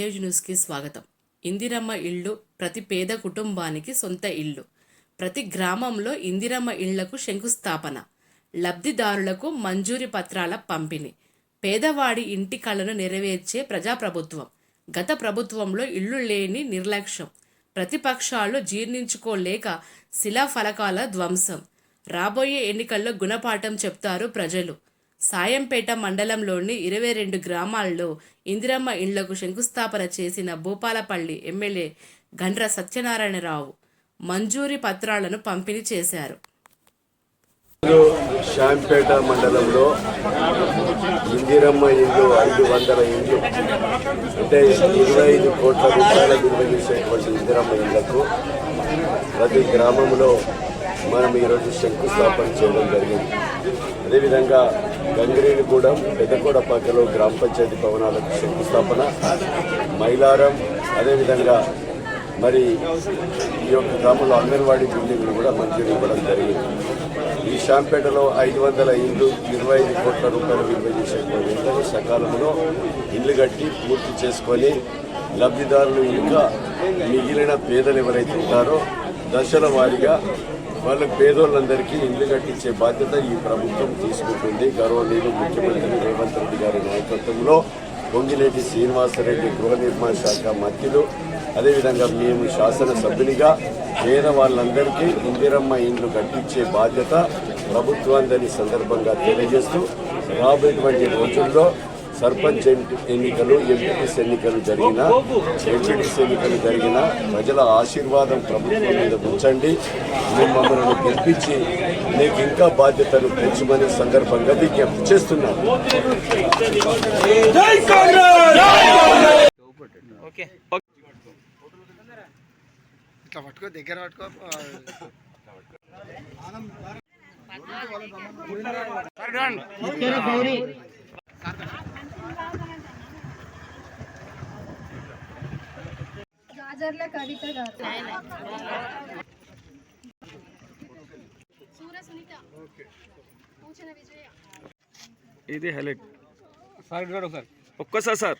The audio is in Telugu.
న్యూస్కి స్వాగతం. ఇందిరమ్మ ఇళ్ళు ప్రతి పేద కుటుంబానికి సొంత ఇల్లు ప్రతి గ్రామంలో ఇందిరమ్మ ఇళ్ళకు శంకుస్థాపన. లబ్ధిదారులకు మంజూరి పత్రాల పంపిణీ. పేదవాడి ఇంటి కలను నెరవేర్చే ప్రజాప్రభుత్వం. గత ప్రభుత్వంలో ఇళ్ళు లేని నిర్లక్ష్యం. ప్రతిపక్షాలు జీర్ణించుకోలేక శిలాఫలకాల ధ్వంసం. రాబోయే ఎన్నికల్లో గుణపాఠం చెప్తారు ప్రజలు. సాయంపేట మండలంలోని ఇరవై రెండు గ్రామాల్లో ఇందిరమ్మ ఇండ్లకు శంకుస్థాపన చేసిన భూపాలపల్లి ఎమ్మెల్యే గండ్ర సత్యనారాయణరావు మంజూరి పత్రాలను పంపిణీ చేశారు. శాంపేట మండలంలో ఇందిరమ్మ ఇల్లు ఐదు వందల ఇండ్లు అంటే ఇరవై ఐదు కోట్ల రూపాయల నిర్వహించేటువంటి ఇందిరమ్మ ఇళ్ళకు ప్రతి గ్రామంలో మనం ఈరోజు శంకుస్థాపన చేయడం జరిగింది. అదేవిధంగా గంగిరేనిగూడెం పెద్దకోడపాకలో గ్రామ పంచాయతీ భవనాలకు శంకుస్థాపన మైలారం అదేవిధంగా మరి ఈ యొక్క గ్రామంలో అంగన్వాడీ బిల్డింగ్లు కూడా మంజూరు ఇవ్వడం జరిగింది. ఈ శాంపేటలో ఐదు వందల ఇల్లు ఇరవై ఐదు కోట్ల రూపాయలు విలువ చేసేటువంటి సకాలంలో ఇల్లు కట్టి పూర్తి చేసుకొని లబ్ధిదారులు ఇంకా మిగిలిన పేదలు ఎవరైతే ఉంటారో దశల వారీగా వాళ్ళ పేదోళ్ళందరికీ ఇల్లు కట్టించే బాధ్యత ఈ ప్రభుత్వం తీసుకుంటుంది. గౌరవనీయులు ముఖ్యమంత్రి రేవంత్ రెడ్డి గారి నాయకత్వంలో పొంగిలేటి శ్రీనివాసరెడ్డి గృహ నిర్మాణ శాఖ మంత్రులు అదేవిధంగా మేము శాసనసభ్యునిగా పేద వాళ్ళందరికీ ఇందిరమ్మ ఇండ్లు కట్టించే బాధ్యత ప్రభుత్వాన్ని సందర్భంగా తెలియజేస్తూ రాబోయేటువంటి రోజుల్లో సర్పంచ్ ఎన్ని- ఎన్నికలు ఎంపీటీసీ ఎన్నికలు జరిగిన ఎంపీటీసీ ఎన్నికలు జరిగిన ప్రజల ఆశీర్వాదం ప్రభుత్వం మీద ఉంచండి. మేము మమ్మల్ని గెలిపించి మీకు ఇంకా బాధ్యతలు పెంచమనే సందర్భంగా విజ్ఞప్తి చేస్తున్నాను ఇట్లా పట్టుకో దగ్గర పట్టుకో. గాజర్ల కవిత గారు సూర్య సునీత పూచన విజయ ఇది హైలైట్ సార్ ఇక్కడ ఒకసారి ఒక్కసారి సార్